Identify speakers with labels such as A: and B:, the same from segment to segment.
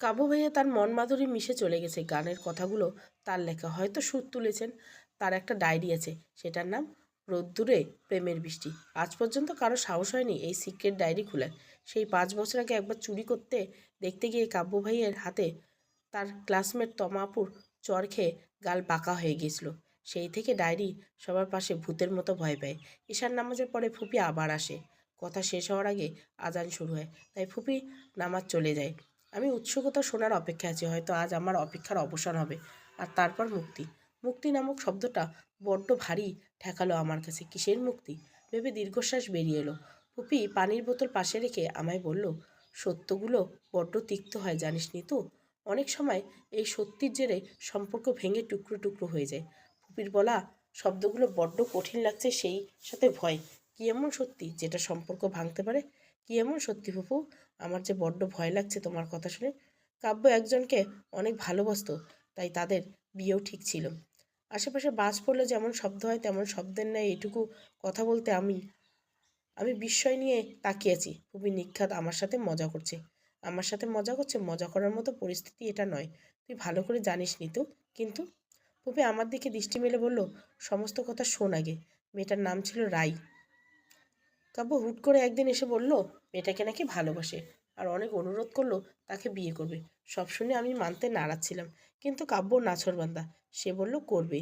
A: কাবু ভাইয়া তার মন মাধুরী মিশে চলে গেছে। গানের কথাগুলো তার লেখা হয়তো সুর তুলেছেন, তার একটা ডায়েরি আছে, সেটার নাম রোদ্দুরে প্রেমের বৃষ্টি। আজ পর্যন্ত কারও সাহস হয়নি এই সিক্রেট ডায়েরি খোলার। সেই পাঁচ বছর আগে একবার চুরি করতে, দেখতে গিয়ে কাব্য ভাইয়ের হাতে তার ক্লাসমেট তমাপুর চর খেয়ে গাল বাঁকা হয়ে গিয়েছিল। সেই থেকে ডায়েরি সবার পাশে ভূতের মতো ভয় পায়। ঈশার নামাজের পরে ফুপি আবার আসে। কথা শেষ হওয়ার আগে আজান শুরু হয়, তাই ফুপি নামাজ চলে যায়। আমি উৎসুকতা শোনার অপেক্ষা আছি, হয়তো আজ আমার অপেক্ষার অবসান হবে। আর তারপর মুক্তি। মুক্তি নামক শব্দটা বড্ড ভারী ঠেকালো আমার কাছে। কিসের মুক্তি? ভেবে দীর্ঘশ্বাস বেরিয়ে এলো। পুপি পানির বোতল পাশে রেখে আমায় বলল, সত্যগুলো বড্ড তিক্ত হয়, জানিস নি তো অনেক সময় এই সত্যির জেরে সম্পর্ক ভেঙে টুকরো টুকরো হয়ে যায়। ফুপির বলা শব্দগুলো বড্ড কঠিন লাগছে সেই সাথে ভয়। কি এমন সত্যি যেটা সম্পর্ক ভাঙতে পারে? কি এমন সত্যি ফুপু আমার যে বড্ড ভয় লাগছে তোমার কথা শুনে, কাব্য একজনকে অনেক ভালোবাসতো, তাই তাদের বিয়েও ঠিক ছিল। আশেপাশে বাস পড়লে যেমন শব্দ হয়, তেমন শব্দের ন্যায় এটুকু কথা বলতে আমি আমি বিস্ময় নিয়ে তাকিয়েছি খুবই নিখ্যাত আমার সাথে মজা করছে। আমার সাথে মজা করছে, মজা করার মতো পরিস্থিতি এটা নয়। তুই ভালো করে জানিস নি তো কিন্তু? পুপি আমার দিকে দৃষ্টি মেলে বলল, সমস্ত কথা শোন আগে। মেয়েটার নাম ছিল রাই। কাব্য হুট করে একদিন এসে বলল, মেয়েটাকে নাকি ভালোবাসে। আর অনেক অনুরোধ করল, তাকে বিয়ে করবে। সব শুনে আমি মানতে নারাজ ছিলাম। কিন্তু কাব্য নাছরবান্দা সে বলল, করবে।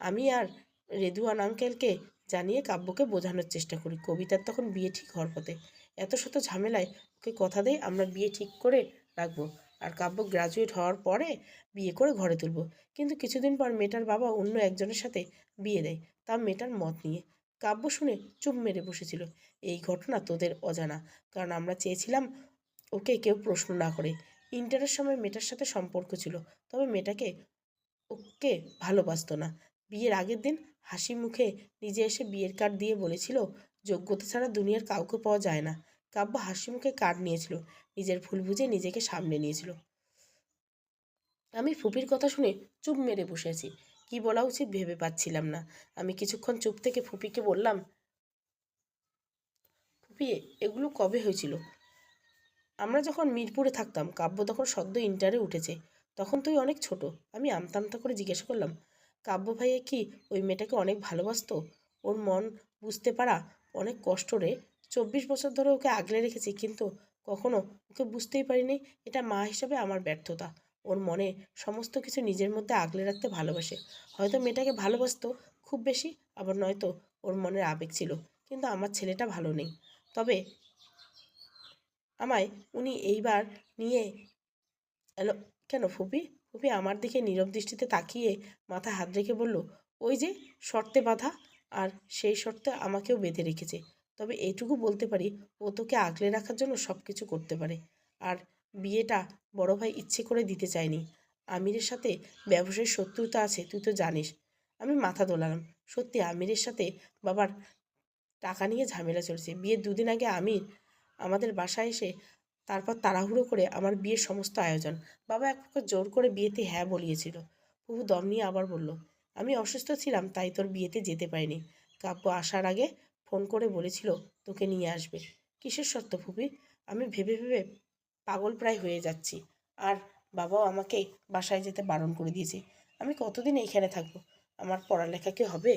A: আমি আর রেদুয়ান আঙ্কেলকে জানিয়ে কাব্যকে বোঝানোর চেষ্টা করি। কবিতার তখন বিয়ে ঠিক হওয়ার পথে। এত শত ঝামেলায় ওকে কথা দেয় আমরা বিয়ে ঠিক করে রাখব আর কাব্য গ্রাজুয়েট হওয়ার পরে বিয়ে করে ঘরে তুলবো। কিন্তু কিছুদিন পর মেয়েটার বাবা অন্য একজনের সাথে বিয়ে দেয়। তা মেয়েটার মত নিয়ে। কাব্য শুনে চুপ মেরে বসেছিল। এই ঘটনা তোদের অজানা। কারণ আমরা চেয়েছিলাম ওকে কেউ প্রশ্ন না করে। ইন্টারের সময় মেয়েটার সাথে সম্পর্ক ছিল। তবে মেয়েটাকে ওকে ভালোবাসতো না। বিয়ের আগের দিন হাসি মুখে নিজে এসে বিয়ের কার্ড দিয়ে বলেছিল, যোগ্যতা ছাড়া দুনিয়ার কাউকে পাওয়া যায় না। কাব্য হাসি মুখে কার্ড নিয়েছিল। নিজের ভুল বুঝে নিজেকে সামনে নিয়েছিল। আমি ফুপির কথা শুনে চুপ মেরে বসে আছি। কি বলা উচিত ভেবে পাচ্ছিলাম না। আমি কিছুক্ষণ চুপ থেকে ফুপিকে বললাম ফুপি এগুলো কবে হয়েছিল? আমরা যখন মিরপুরে থাকতাম, কাব্য তখন সদ্য ইন্টারে উঠেছে। তখন তুই অনেক ছোট। আমি আমতা আমতা করে জিজ্ঞাসা করলাম, কাব্য ভাইয়া কি ওই মেয়েটাকে অনেক ভালোবাসতো? ওর মন বুঝতে পারা অনেক কষ্ট রে। চব্বিশ বছর ধরে ওকে আগলে রেখেছি, কিন্তু কখনো ওকে বুঝতেই পারিনি। এটা মা হিসাবে আমার ব্যর্থতা। ওর মনে সমস্ত কিছু নিজের মধ্যে আগলে রাখতে ভালোবাসে। হয়তো মেয়েটাকে ভালোবাসতো খুব বেশি, আবার নয়তো ওর মনের আবেগ ছিল, কিন্তু আমার ছেলেটা ভালো নেই। তবে আমায় উনি এইবার নিয়ে এলো কেন ফুপি? ফুপি আমার দিকে নীরব দৃষ্টিতে তাকিয়ে মাথা হাত রেখে বলল, ওই যে শর্তে বাধা, আর সেই শর্তে আমাকেও বেঁধে রেখেছে। তবে এইটুকু বলতে পারি, ও তোকে আগলে রাখার জন্য সব কিছু করতে পারে। আর বিয়েটা বড় ভাই ইচ্ছে করে দিতে চায়নি। আমিরের সাথে ব্যবসায়িক শত্রুতা আছে, তুই তো জানিস। আমি মাথা দোলালাম। সত্যি, আমিরের সাথে বাবার টাকা নিয়ে ঝামেলা চলছে। বিয়ের দুদিন আগে আমির আমাদের বাসায় এসে তারপর তাড়াহুড়ো করে আমার বিয়ের সমস্ত আয়োজন। বাবা এক প্রকার জোর করে বিয়েতে হ্যাঁ বলিয়েছিল। প্রভু দম নিয়ে আবার বলল, আমি অসুস্থ ছিলাম, তাই তোর বিয়েতে যেতে পারিনি। কাব্য আসার আগে ফোন করে বলেছিল তোকে নিয়ে আসবে। কিসের সত্য ফুপি? আমি ভেবে ভেবে পাগল প্রায় হয়ে যাচ্ছি। আর বাবাও আমাকে বাসায় যেতে বারণ করে দিয়েছে। আমি কতদিন এইখানে থাকব? আমার পড়ালেখা কি হবে?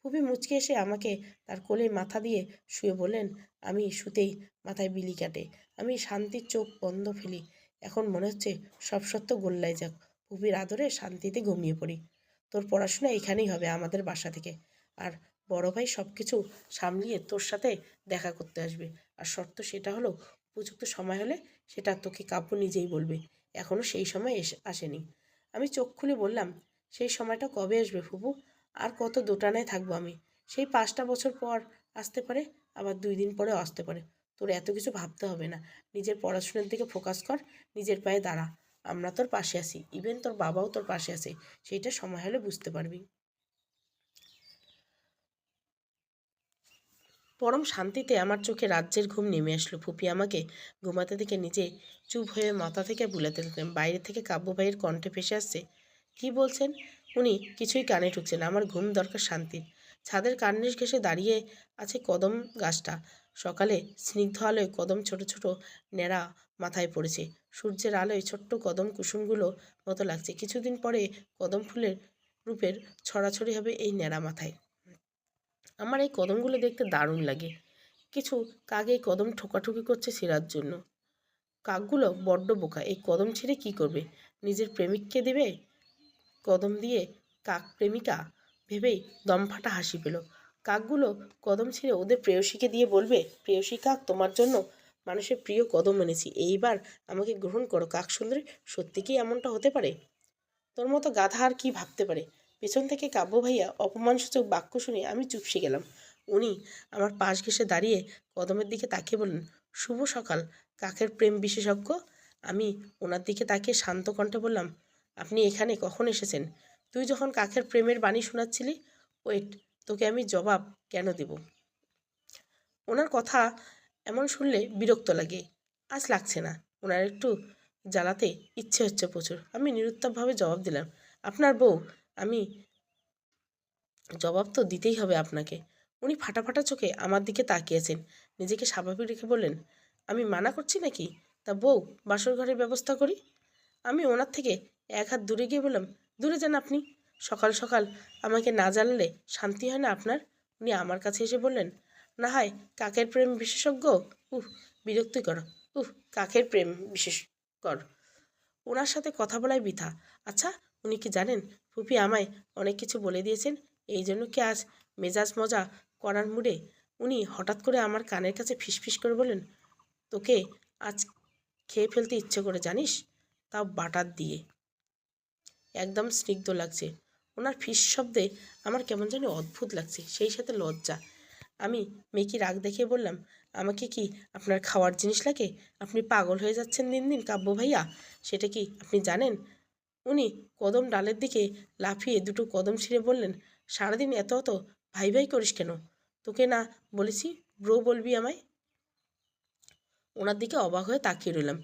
A: খুবই মুচকে এসে আমাকে তার কোলে মাথা দিয়ে শুয়ে বললেন, আমি শুতেই মাথায় বিলি কাটে। আমি শান্তির চোখ বন্ধ ফেলি। এখন মনে হচ্ছে সব সত্য গোল্লায় যাক। ফুপির আদরে শান্তিতে ঘুমিয়ে পড়ি। তোর পড়াশোনা এখানেই হবে আমাদের বাসা থেকে। আর বড় ভাই সব কিছু সামলিয়ে তোর সাথে দেখা করতে আসবে। আর শর্ত সেটা হলো উপযুক্ত সময় হলে সেটা তোকে কাব্য নিজেই বলবে। এখনও সেই সময় এসে, আসেনি। আমি চোখ খুলে বললাম, সেই সময়টা কবে আসবে ফুপু? আর কত দোটানায় থাকব আমি? সেই পাঁচটা বছর পর আসতে পারে, আবার দুই দিন পরে আসতে পারে। তোর এত কিছু ভাবতে হবে না। নিজের পড়াশোনার দিকে ফোকাস কর, নিজের পায়ে দাঁড়া। আমরা তোর পাশে আছি। ইভেন তোর বাবাও তোর পাশে আছে। সেইটা সময় হলে বুঝতে পারবি। পরম শান্তিতে আমার চোখে রাজ্যের ঘুম নেমে আসলো। ফুপি আমাকে ঘুমাতে থেকে নিজে চুপ হয়ে মাথা থেকে বুলাতে থাকলেন বাইরে থেকে কাব্য ভাইয়ের কণ্ঠে ভেসে আসছে, কি বলছেন? উনি কিছুই কানে ঢুকছেন। আমার ঘুম দরকার শান্তির। ছাদের কার্নিশ ঘেসে দাঁড়িয়ে আছে কদম গাছটা। সকালে স্নিগ্ধ আলোয় কদম ছোট ছোট ন্যাড়া মাথায় পড়েছে। সূর্যের আলোয় ছোট্ট কদম কুসুমগুলো মতো লাগছে। কিছুদিন পরে কদম ফুলের রূপের ছড়াছড়ি হবে এই ন্যাড়া মাথায়। আমার এই কদমগুলো দেখতে দারুণ লাগে। কিছু কাক এই কদম ঠোকাঠুকি করছে ছেঁড়ার জন্য। কাকগুলো বড্ড বোকা, এই কদম ছিঁড়ে কি করবে? নিজের প্রেমিককে দেবে? কদম দিয়ে কাক প্রেমিকা ভেবেই দমফাটা হাসি পেল। কাকগুলো কদম ছিঁড়ে ওদের প্রেয়সীকে দিয়ে বলবে, প্রেয়সী কাক, তোমার জন্য মানুষের প্রিয় কদম এনেছি। এইবার আমাকে গ্রহণ করো। কাক সুন্দরী, সত্যি কি এমনটা হতে পারে? তোর মতো গাধা আর কি ভাবতে পারে? পেছন থেকে কাব্য ভাইয়া অপমানসূচক বাক্য শুনে আমি চুপসে গেলাম। উনি আমার পাশ ঘেসে দাঁড়িয়ে কদমের দিকে তাকিয়ে বললেন, শুভ সকাল, কাকের প্রেম বিশেষজ্ঞ? আমি ওনার দিকে তাকিয়ে শান্ত কণ্ঠে বললাম, আপনি এখানে কখন এসেছেন? তুই যখন কাকের প্রেমের বাণী শোনাচ্ছিলি, ওয়েট, তোকে আমি জবাব কেন দেব? ওনার কথা এমন শুনলে বিরক্ত লাগে, আজ লাগছে না। ওনার একটু জ্বালাতে ইচ্ছে হচ্ছে প্রচুর। আমি নিরুত্তরভাবে জবাব দিলাম, আপনার বউ আমি জবাব তো দিতেই হবে আপনাকে। উনি ফাটা ফাটা চোখে আমার দিকে তাকিয়েছেন। নিজেকে স্বাভাবিক রেখে বললেন, আমি মানা করছি নাকি? তা বউ বাসর ঘরের ব্যবস্থা করি? আমি ওনার থেকে এক হাত দূরে গিয়ে বললাম, দূরে যান আপনি। সকাল সকাল আমাকে না জানলে শান্তি হয় না আপনার? উনি আমার কাছে এসে বললেন, না হয় কাকের প্রেম বিশেষজ্ঞ? উহ বিরক্তিকর উহ, কাকের প্রেম বিশেষ কর। ওনার সাথে কথা বলাই বৃথা। আচ্ছা উনি কি জানেন? ফুপি আমায় অনেক কিছু বলে দিয়েছেন, এই জন্য কি আজ মেজাজ মজা করার মুডে? উনি হঠাৎ করে আমার কানের কাছে ফিসফিস করে বললেন, তোকে আজ খেয়ে ফেলতে ইচ্ছে করে জানিস? তাও বাটার দিয়ে। একদম স্নিগ্ধ লাগছে। ওনার ফিস শব্দে আমার কেমন জানি অদ্ভুত লাগছে, সেই সাথে লজ্জা। আমি মেকি রাগ দেখিয়ে বললাম, আমাকে কি আপনার খাওয়ার জিনিস লাগে? আপনি পাগল হয়ে যাচ্ছেন দিন দিন কাব্য ভাইয়া? সেটা কি আপনি জানেন? উনি কদম ডালের দিকে লাফিয়ে দুটো কদম ছিঁড়ে বললেন, সারাদিন এত অত ভাই ভাই করিস কেন? তোকে না বলেছি ব্রো বলবি আমায়? ওনার দিকে অবাক হয়ে তাকিয়ে রইলাম।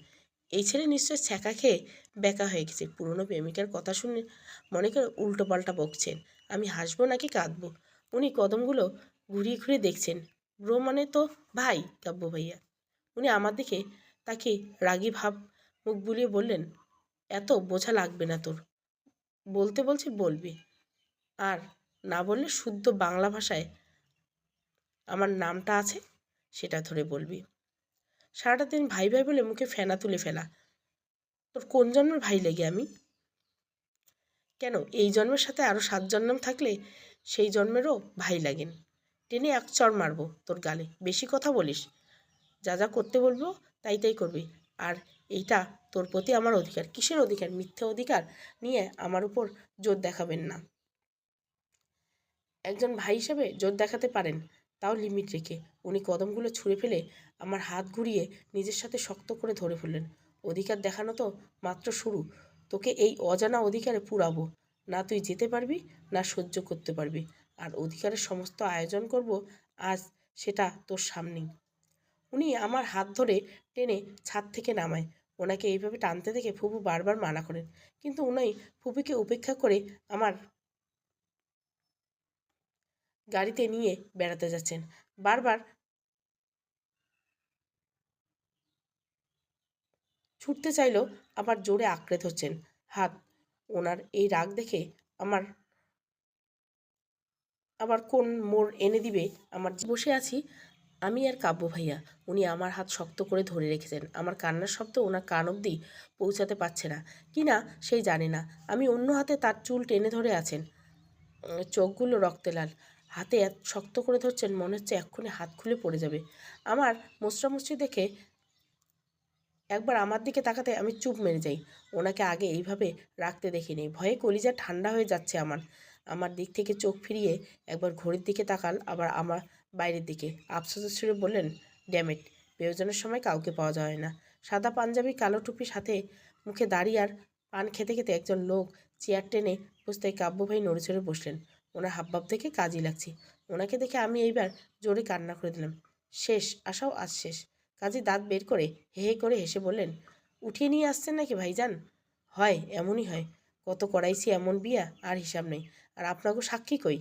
A: এই ছেলে নিশ্চয় ছ্যাঁকা খেয়ে বেকা হয়ে গেছে। পুরনো প্রেমিকার কথা শুনে মনে করে উল্টো পাল্টা বকছেন, আমি হাসবো নাকি কাঁদবো? উনি কদমগুলো ঘুরিয়ে ঘুরিয়ে দেখছেন, ব্রো মানে তো ভাই? কাব্য ভাইয়া। উনি আমার দিকে তাকে রাগী ভাব, মুখ বুলিয়ে বললেন এত বোঝা লাগবে না তোর। বলতে বলছি বলবি। আর না বললে শুদ্ধ বাংলা ভাষায় আমার নামটা আছে, সেটা ধরে বলবি। সারাটা দিন ভাই ভাই বলে মুখে ফেনা তুলে ফেলা। তোর কোন জন্মের ভাই লেগে আমি? কেন, এই জন্মের সাথে আরও সাত জন্ম থাকলে সেই জন্মেরও ভাই লাগেন। টেনে এক চর মারবো তোর গালে। বেশি কথা বলিস। যা যা করতে বলব তাই তাই করবি। আর এইটা তোর প্রতি আমার অধিকার। কিসের অধিকার? মিথ্যে অধিকার নিয়ে আমার উপর জোর দেখাবেন না। একজন ভাই হিসেবে জোর দেখাতে পারেন, তাও লিমিট রেখে। উনি কদমগুলো ছুঁড়ে ফেলে আমার হাত ঘুরিয়ে নিজের সাথে শক্ত করে ধরে ফেললেন। অধিকার দেখানো তো মাত্র শুরু। তোকে এই অজানা অধিকারে পুরাবো। না তুই যেতে পারবি, না সহ্য করতে পারবি। আর অধিকারের সমস্ত আয়োজন করব আজ সেটা তোর সামনেই। উনি আমার হাত ধরে টেনে ছাদ থেকে নামায়। ওনাকে এইভাবে টানতে দেখে ফুপু বারবার মানা করেন। কিন্তু উনি ফুপিকে উপেক্ষা করে আমার গাড়িতে নিয়ে বেড়াতে যাচ্ছেন। বারবার ছুটতে চাইলেও আবার জোরে আঁকড়ে ধরছেন। হাত, ওনার এই রাগ দেখে আমার আবার কোন মোড় এনে দিবে? আমার বসে আছি আমি আর কাব্য ভাইয়া, উনি আমার হাত শক্ত করে ধরে রেখেছেন। আমার কান্নার শব্দ ওনার কান অবধি পৌঁছাতে পারছে না। কি না সেই জানে না। আমি অন্য হাতে তার চুল টেনে ধরে আছেন। চোখগুলো রক্তে লাল। হাতে শক্ত করে ধরছেন, মনে হচ্ছে এক্ষুনি হাত খুলে পড়ে যাবে। আমার মুচড়ামুচড়ি দেখে একবার আমার দিকে তাকাতে আমি চুপ মেরে যাই। ওনাকে আগে এইভাবে রাখতে দেখিনি। ভয়ে কলিজা ঠান্ডা হয়ে যাচ্ছে আমার। আমার দিক থেকে চোখ ফিরিয়ে একবার ঘড়ির দিকে তাকাল আবার আমার বাইরের দিকে। আফসোসের সুরে বললেন ড্যামেট প্রয়োজনের সময় কাউকে পাওয়া যায় না। সাদা পাঞ্জাবি, কালো টুপি সাথে মুখে দাঁড়িয়ে আর পান খেতে খেতে একজন লোক চেয়ার টেনে বসতে কাব্য ভাই নড়ে চড়ে বসলেন। ওনার হাবভাব দেখে কাজই লাগছে। ওনাকে দেখে আমি এইবার জোরে কান্না করে দিলাম। শেষ, আশাও আজ শেষ। কাজী দাঁত বের করে হে হে করে হেসে বললেন, উঠিয়ে নিয়ে আসছেন নাকি ভাইজান? হয়, এমনই হয়। কত করাইছি এমন বিয়া, আর হিসাব নেই। আর আপনাকে সাক্ষী কই?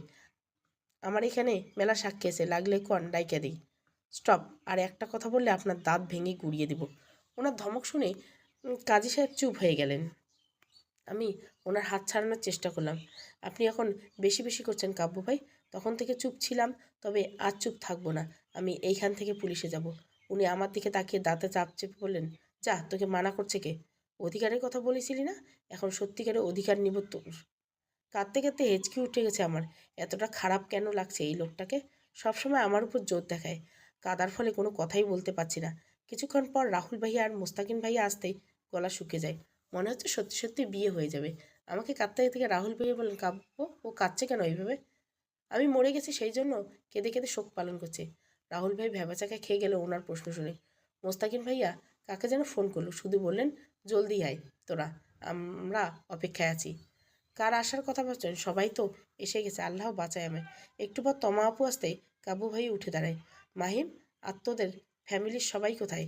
A: আমার এখানে মেলা সাক্ষী আছে লাগলে কন ডাইকা দিই। স্টপ, আর একটা কথা বললে আপনার দাঁত ভেঙে গুড়িয়ে দেব। ওনার ধমক শুনে কাজী সাহেব চুপ হয়ে গেলেন। আমি ওনার হাত ছাড়ানোর চেষ্টা করলাম। আপনি এখন বেশি বেশি করছেন কাব্য ভাই, তখন থেকে চুপ ছিলাম, তবে আজ চুপ থাকব না। আমি এইখান থেকে পুলিশে যাব। উনি আমার দিকে তাকিয়ে দাঁতে চাপ চেপে বললেন, যা, তোকে মানা করছে কে? অধিকারের কথা বলেছিলি না? এখন সত্যিকারের অধিকার নিব তোর। কাঁদতে কাঁদতে হেঁচকি উঠে গেছে আমার। এতটা খারাপ কেন লাগছে এই লোকটাকে? সবসময় আমার উপর জোর দেখায়। কাদার ফলে কোনো কথাই বলতে পারছি না। কিছুক্ষণ পর রাহুল ভাইয়া আর মোস্তাকিন ভাইয়া আসতেই গলা শুকে যায়। মনে হচ্ছে সত্যি সত্যি বিয়ে হয়ে যাবে। আমাকে কাঁদতে থেকে রাহুল ভাইয়া বলেন কাব্য ও কাঁদছে কেন এইভাবে? আমি মরে গেছি সেই জন্য কেঁদে কেঁদে শোক পালন করছে। রাহুল ভাই ভেবাচাকা খেয়ে গেল ওনার প্রশ্ন শুনে। মোস্তাকিন ভাইয়া কাকে যেন ফোন করল, শুধু বললেন, জলদি আয় তোরা, আমরা অপেক্ষায় আছি। কার আসার কথা ভাবছেন? সবাই তো এসে গেছে, আল্লাহ বাঁচায় আমায়। একটু পর তমা আপু আসতেই কাবু ভাই উঠে দাঁড়ায়। মাহিম, আর তোদের ফ্যামিলির সবাই কোথায়?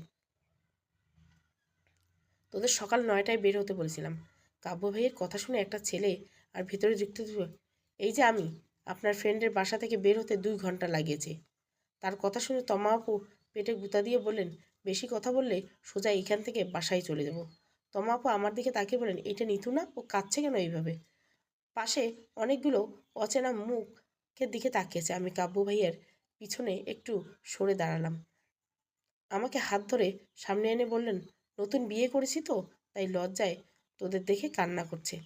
A: তোদের সকাল নয়টায় বের হতে বলেছিলাম। কাব্য ভাইয়ের কথা শুনে একটা ছেলে আর ভেতরে যুক্ত এই যে আমি, আপনার ফ্রেন্ডের বাসা থেকে বের হতে দুই ঘণ্টা লাগিয়েছে। তার কথা শুনে তমা আপু পেটে গুতা দিয়ে বললেন, বেশি কথা বললে সোজা এখান থেকে বাসায় চলে যাব। তমা আপু আমার দিকে তাকিয়ে বলেন এটা নিতু না ও কাঁদছে কেন এইভাবে? পাশে অনেকগুলো অচেনা মুখের দিকে তাকিয়েছে। আমি কাব্য ভাইয়ের পিছনে একটু সরে দাঁড়ালাম। আমাকে হাত ধরে সামনে এনে বললেন, নতুন বিয়ে করেছি তো, তাই লজ্জায় তোদের দেখে কান্না করছে।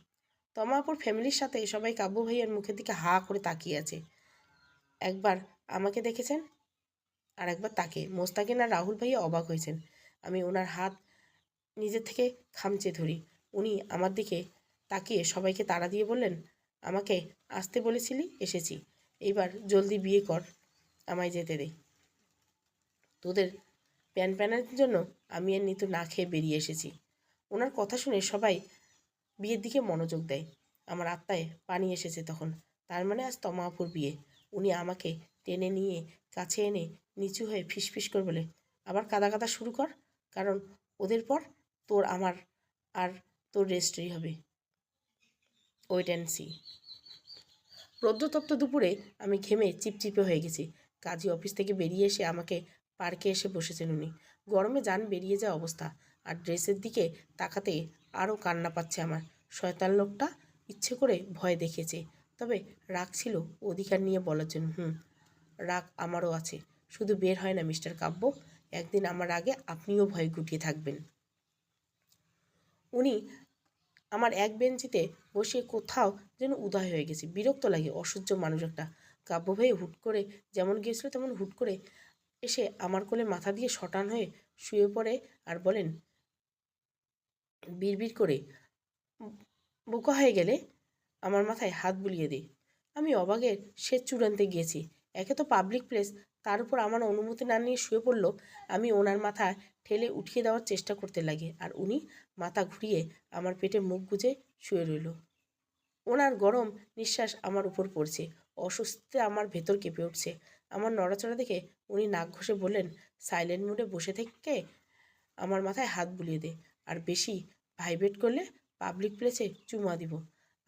A: তমাপুর ফ্যামিলির সাথে সবাই কাব্য ভাইয়ের মুখের দিকে হা করে তাকিয়ে আছে। একবার আমাকে দেখেছেন আর একবার তাকে। মোস্তাকিন আর রাহুল ভাইয়া অবাক হয়েছেন। আমি ওনার হাত নিজের থেকে খামচে ধরি। উনি আমার দিকে তাকিয়ে সবাইকে তাড়া দিয়ে বললেন, আমাকে আসতে বলেছিলি? এসেছি। এইবার জলদি বিয়ে কর, আমায় যেতে দে। তোদের প্যান প্যানের জন্য আমি আর নিতু না খেয়ে বেরিয়ে এসেছি। ওনার কথা শুনে সবাই বিয়ের দিকে মনোযোগ দেয়। আমার আত্মায় পানি এসেছে তখন। তার মানে আজ তমাপুর বিয়ে। উনি আমাকে টেনে নিয়ে কাছে এনে নিচু হয়ে ফিসফিস করে বলে, আবার কাদা কাদা শুরু কর, কারণ ওদের পর তোর আমার আর তোর রেস্ট্রি হবে। ওয়েট অ্যান্ড সি রৌদ্রতপ্ত দুপুরে আমি ঘেমে চিপচিপে হয়ে গেছি। কাজী অফিস থেকে বেরিয়ে এসে আমাকে পার্কে এসে বসেছেন উনি। গরমে যান বেরিয়ে যাওয়া অবস্থা। আর ড্রেসের দিকে তাকাতে আরও কান্না পাচ্ছে আমার। শয়তান লোকটা ইচ্ছে করে ভয় দেখিয়েছে। তবে রাগ ছিল অধিকার নিয়ে বলার জন্য। হুম, রাগ আমারও আছে। শুধু বের হয় না, মিস্টার কাব্য। একদিন আমার আগে আপনিও ভয় গুটিয়ে থাকবেন। উনি আমার এক বেঞ্চিতে বসে কোথাও যেন উদয় হয়ে গেছি। বিরক্ত লাগে, অসহ্য মানুষ একটা। কাব্য ভাই হুট করে যেমন গিয়েছিল তেমন হুট করে এসে আমার কোলে মাথা দিয়ে শটান হয়ে শুয়ে পড়ে আর বলেন, বিড়বিড় করে, বোকা হয়ে গেলে আমার মাথায় হাত বুলিয়ে দে। আমি অবাগের সে চূড়ান্তে গিয়েছি। একে তো পাবলিক প্লেস তার উপর আমার অনুমতি না নিয়ে শুয়ে পড়ল, আমি ওনার মাথা ঠেলে উঠিয়ে দেওয়ার চেষ্টা করতে লাগে আর উনি মাথা ঘুরিয়ে আমার পেটে মুখ গুজে শুয়ে রইল। ওনার গরম নিঃশ্বাস আমার উপর পড়ছে, অস্বস্তিতে আমার ভেতর কেঁপে উঠছে। আমার নড়াচড়া দেখে উনি নাক ঘষে বললেন, সাইলেন্ট মোডে বসে থেকে আমার মাথায় হাত বুলিয়ে দে আর বেশি ভাইব্রেট করলে পাবলিক প্লেসে চুমা দিব।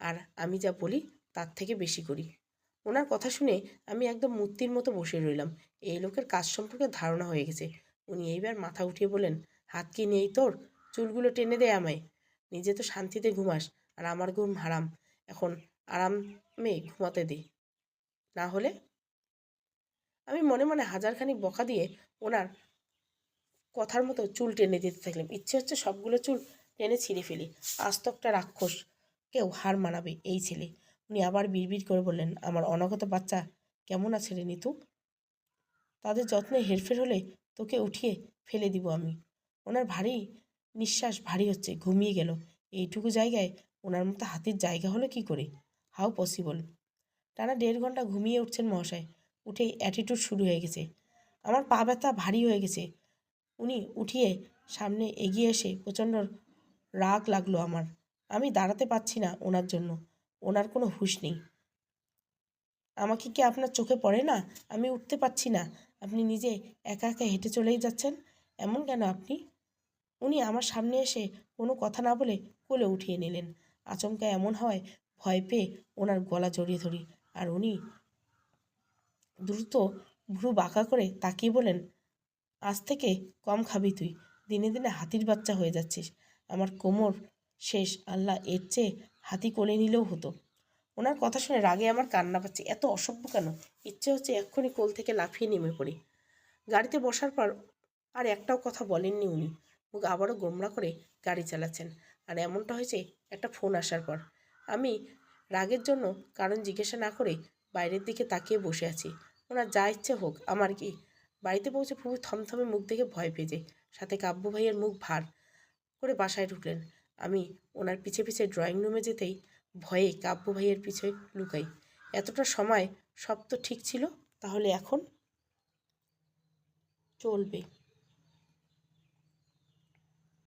A: আর আমি যা বলি তার থেকে বেশি করি। ওনার কথা শুনে আমি একদম মূর্তির মতো বসে রইলাম। এই লোকের কাজ সম্পর্কে ধারণা হয়ে গেছে। উনি এইবার মাথা উঠিয়ে বলেন হাত কি নেই তোর? চুলগুলো টেনে দে আমায়। নিজে তো শান্তিতে ঘুমাস, আর আমার ঘুম হারাম। এখন আরামে ঘুমাতে দে। না হলে? আমি মনে মনে হাজারখানি বকা দিয়ে ওনার কথার মতো চুল টেনে দিতে থাকলাম। ইচ্ছে হচ্ছে সবগুলো চুল টেনে ছিঁড়ে ফেলি। আস্তকটা রাক্ষস। কেউ হার মানাবে, এই ছেলে। উনি আবার বিড়বিড় করে বললেন, আমার অনাগত বাচ্চা কেমন আছে রে নিতু? তাদের যত্নে হেরফের হলে তোকে উঠিয়ে ফেলে দিব আমি। ওনার ভারী নিঃশ্বাস ভারী হচ্ছে, ঘুমিয়ে গেল। এইটুকু জায়গায় ওনার মতো হাতির জায়গা হলো কি করে? How possible? টানা দেড় ঘণ্টা ঘুমিয়ে উঠছেন মহাশয়। উঠেই অ্যাটিটিউড শুরু হয়ে গেছে। আমার পা ব্যথা ভারী হয়ে গেছে। উনি উঠিয়ে সামনে এগিয়ে এসে প্রচণ্ড রাগ লাগল আমার। আমি দাঁড়াতে পারছি না ওনার জন্য। ওনার কোনো হুঁশ নেই। আমাকে কি আপনার চোখে পড়ে না? আমি উঠতে পারছি না। আপনি নিজে একা একা হেঁটে চলেই যাচ্ছেন। এমন কেন আপনি? উনি আমার সামনে এসে কোনো কথা না বলে কোলে উঠিয়ে নিলেন। আচমকা এমন হয়, ভয় পেয়ে ওনার গলা জড়িয়ে ধরি আর উনি দ্রুত ভ্রু বাঁকা করে তাকিয়ে বলেন, আজ থেকে কম খাবি তুই। দিনে দিনে হাতির বাচ্চা হয়ে যাচ্ছিস। আমার কোমর শেষ। আল্লাহ এর চেয়ে হাতি কোলে নিলেও হতো। ওনার কথা শুনে রাগে আমার কান্না পাচ্ছে। এত অসভ্য কেন? ইচ্ছে হচ্ছে এক্ষুনি কোল থেকে লাফিয়ে নেমে পড়ি। গাড়িতে বসার পর আর একটাও কথা বলেননি উনি। মুখ আবারও গোমরা করে গাড়ি চালাচ্ছেন। আর এমনটা হয়েছে, একটা ফোন আসার পর। আমি রাগের জন্য কারণ জিজ্ঞাসা না করে বাইরের দিকে তাকিয়ে বসে আছি। ওনার যা ইচ্ছে হোক, আমার কি? বাড়িতে পৌঁছে ফুবু থমথমে মুখ দেখে ভয় পেয়ে যায়। সাথে কাব্য ভাইয়ের মুখ ভার করে বাসায় ঢুকলেন। আমি ওনার পিছে পিছে ড্রয়িং রুমে যেতেই ভয়ে কাব্য ভাইয়ের পিছে লুকাই। এতটা সময় সব তো ঠিক ছিল, তাহলে এখন চলবে।